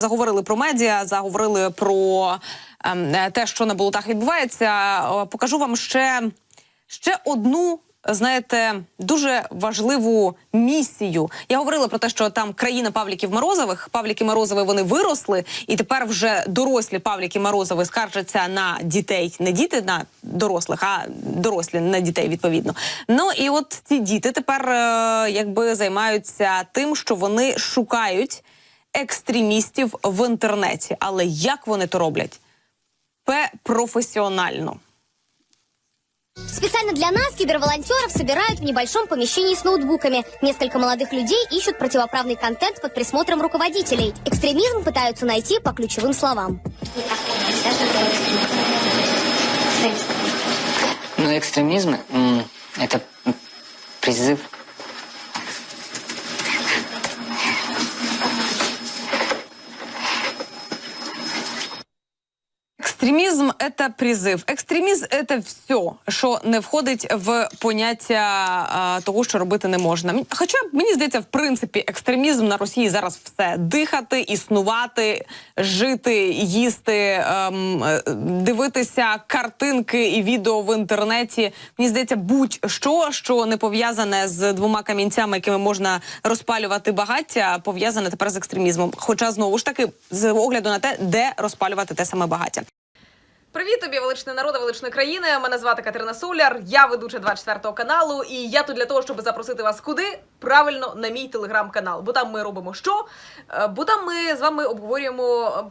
Заговорили про медіа, заговорили про ем, е, те, що на болотах відбувається. Покажу вам ще, ще одну. Знаєте, дуже важливу місію. Я говорила про те, що там країна Павліків Морозових. Павліки Морозови вони виросли, і тепер вже дорослі Павліки Морозови скаржаться на дітей, не діти на дорослих, а дорослі на дітей відповідно. Ну і от ці діти тепер е, якби займаються тим, що вони шукають екстремістів в інтернеті. Але як вони то роблять? Пе професіонально. Специально для нас киберволонтеров собирают в небольшом помещении с ноутбуками. Несколько молодых людей ищут противоправный контент под присмотром руководителей. Экстремизм пытаются найти по ключевым словам. Ну, экстремизм м, это м, призыв. Екстремізм це призив. Екстремізм це все, що не входить в поняття а, того, що робити не можна. Хоча мені здається, в принципі, екстремізм на Росії зараз все дихати, існувати, жити, їсти, ем, е, дивитися картинки і відео в інтернеті. Мені здається, будь-що, що не пов'язане з двома камінцями, якими можна розпалювати багаття, пов'язане тепер з екстремізмом. Хоча знову ж таки, з огляду на те, де розпалювати те саме багаття. Привіт тобі, величний народи, величної країни. Мене звати Катерина Соляр. Я ведуча 24 каналу, і я тут для того, щоб запросити вас куди? Правильно на мій телеграм-канал. Бо там ми робимо що? Е, Бо там ми з вами обговорюємо.